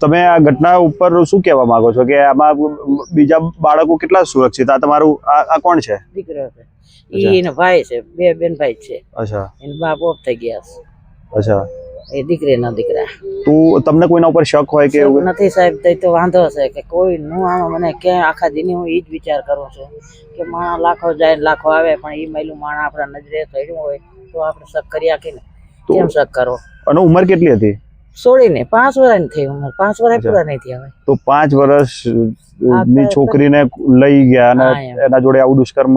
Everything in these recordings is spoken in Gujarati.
તમે આ ઘટના ઉપર શું કહેવા માંગો છો? કે આમાં બીજા બાળકો કેટલા સુરક્ષિત? આ તમારું આ કોણ છે? દીકરો છે. એનો ભાઈ છે. બે બેન ભાઈ છે. અચ્છા. એના બાપ ઓફ થઈ ગયા છે. અચ્છા. એ દીકરીના દીકરા. તું તમને કોઈના ઉપર શક હોય કે એવું નથી સાહેબ તઈ તો વાંધો છે કે કોઈ નું આમાં મને કે આખા દિને હું એ જ વિચાર કરું છું કે માણા લાખો જાય લાખો આવે પણ એ મહિલું માણા આપણા નજરે થયું હોય તો આપણે શક કરી આખીને કેમ શક કરો? અને ઉંમર કેટલી હતી? છોડીને પાંચ વર્ષની થઈ ઉંમર પાંચ વર્ષ પૂરા નહીં થયા હોય. તો પાંચ વર્ષની છોકરીને લઈ ગયા અને એના જોડે આવું દુષ્કર્મ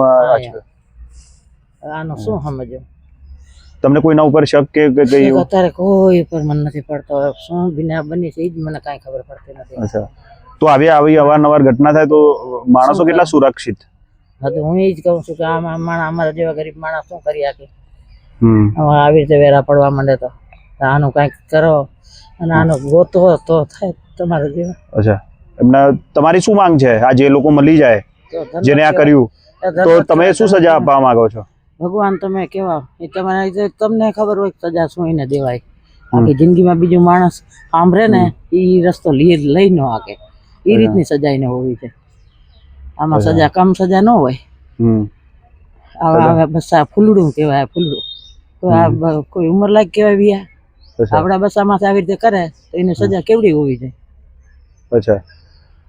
આનો શું સમજો તમને કોઈના ઉપર શક કે કઈ અત્યારે કોઈ ઉપર મને નથી પડતો. શું બિના બની છે જ મને કાંઈ ખબર પડતી નથી. અચ્છા. તો આવી આવી અવારનવાર ઘટના થાય તો માણસો કેટલા સુરક્ષિત? હા તો હું એ જ કહું છું કે આમાં માણસ અમારા જેવા ગરીબ માણસ શું કરી શકે? હમ. હવે આવી રીતે વેરા પડવા માંડે તો. આનું કાંઈક કરો અને આનો ગોતવો તો થાય તમારા જેવા. અચ્છા. એમને તમારી શું માંગ છે? આ જે લોકો મળી જાય જેને આ કર્યું. તો તમે શું સજા આપવા માંગો છો? ભગવાન તમે કેવા? એ તમારે તમને ખબર હોય સજા શું એને દેવાય. આખી જિંદગીમાં બીજું માણસ સાંભળે ને એ રસ્તો લઈ લઈ ન આકે એ રીતની સજા એને હોવી છે. આમાં સજા કમ સજા ન હોય. હમ. હવે બસ આ ફૂલડું કહેવાય ફૂલડું. તો આ કોઈ ઉંમર લાયક કહેવાય અચ્છા આપણા બસામાં આવી રીતે કરે તો એને સજા કેવડી હોવી છે અચ્છા.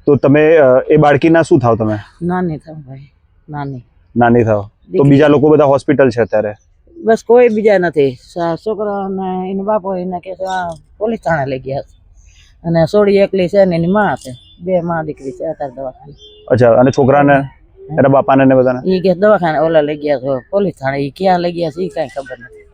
તો તમે એ બાળકીના શું થાવ તમે? નાની થાવ ભાઈ નાની. નાની થાવ. તો બીજા લોકો બધા હોસ્પિટલ છે અત્યારે? બસ કોઈ બીજા નથી. છોકરા છોકરાને એનો બાપો એને કે પોલીસ થાણે લઈ ગયા છે. અને સોળી એકલી છે ને એની માં છે. બે માં દીકરી છે અત્યારે દવાખાને. અચ્છા અને છોકરાને એના બાપાને ને બધાને? એ કે દવાખાને ઓલા લઈ ગયા છે પોલીસ થાણે એ ક્યાં લઈ ગયા છે એ કાંઈ ખબર નથી.